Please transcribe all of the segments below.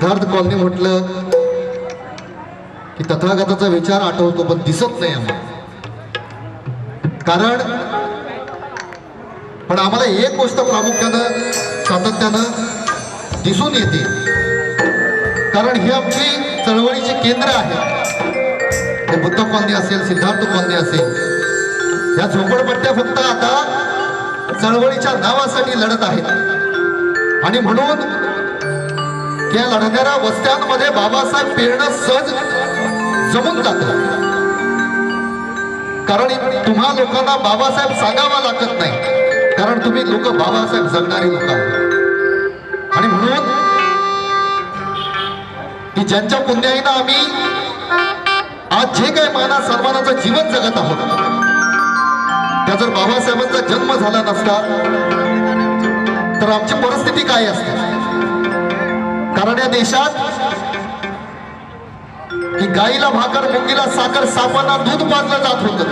Siddharth colony म्हटलं की तथागताचा विचार आठवतो पण दिसत नाही आम्हाला. कारण पण आम्हाला एक गोष्ट प्रामुख्यानं सातत्यानं दिसून येते. कारण ही आमची चळवळीची केंद्र आहे. ते बुद्ध कॉलनी असेल सिद्धार्थ कॉलनी असेल या झोपडपट्ट्या फक्त आता चळवळीच्या नावासाठी लढत आहेत. आणि म्हणून या लढणाऱ्या वस्त्यांमध्ये बाबासाहेब पेरणं सहज जमून जात. कारण तुम्हा लोकांना बाबासाहेब सांगावा लागत नाही. कारण तुम्ही लोक बाबासाहेब जगणारी लोक आहात. आणि म्हणून की ज्यांच्या पुण्याईनं आम्ही आज जे काही माना सन्मानाचं जीवन जगत आहोत त्या जर बाबासाहेबांचा जन्म झाला नसता तर आमची परिस्थिती काय असते? कारण या देशात की गाईला भाकर मुंगीला साखर सापांना दूध पाजलं जात होतं.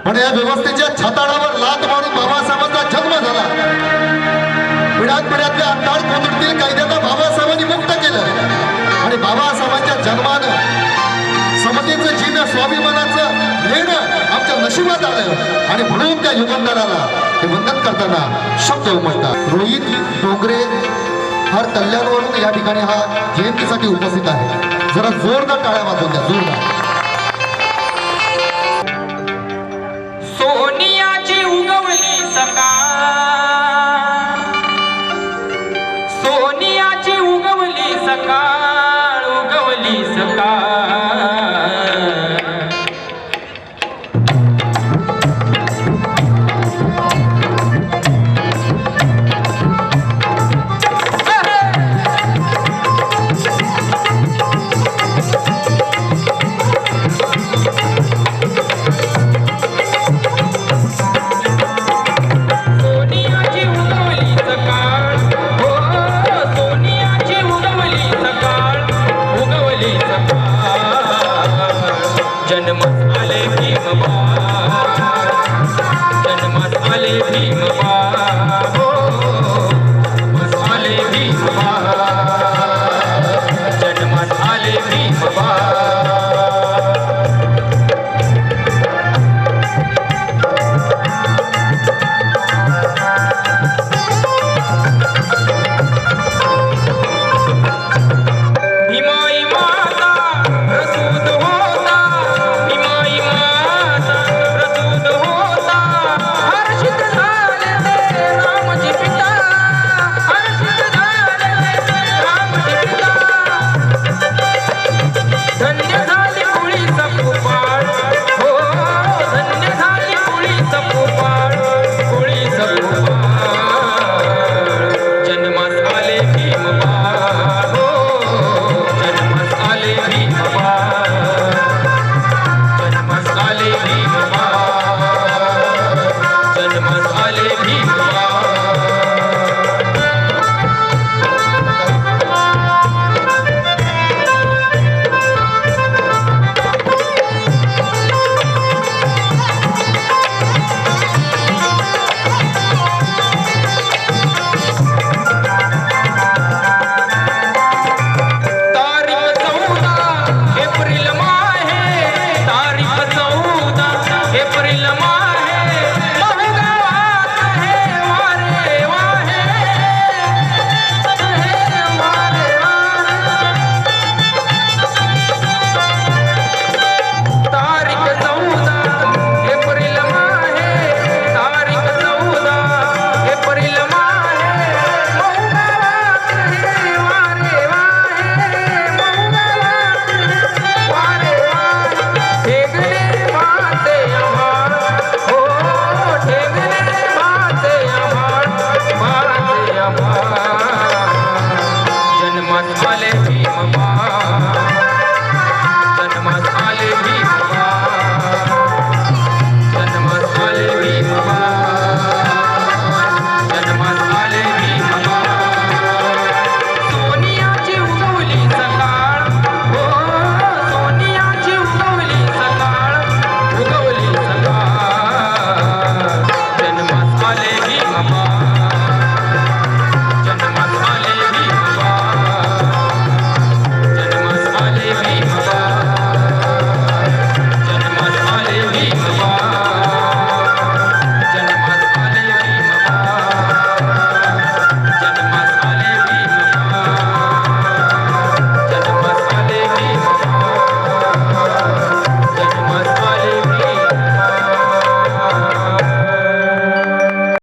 पण या व्यवस्थेच्या छताडावर लात मारून बाबासाहेबांचा जन्म झाला. पिढ्यात पिढ्यातल्या अंधार कोंदडतील कायद्यांना बाबासाहेबांनी मुक्त केलं. आणि बाबासाहेबांच्या जन्मानं समतेचं चिन्ह स्वाभिमानाचं येणं आमच्या नशिबात आलं. आणि म्हणून त्या युगंधराला हे वंदन करताना शब्द उमटतात रोहित डोंगरे हर कल्याणवरून या ठिकाणी हा जयंतीसाठी उपस्थित आहे. जरा जोरदार टाळ्या वाजवून द्या जोरदार.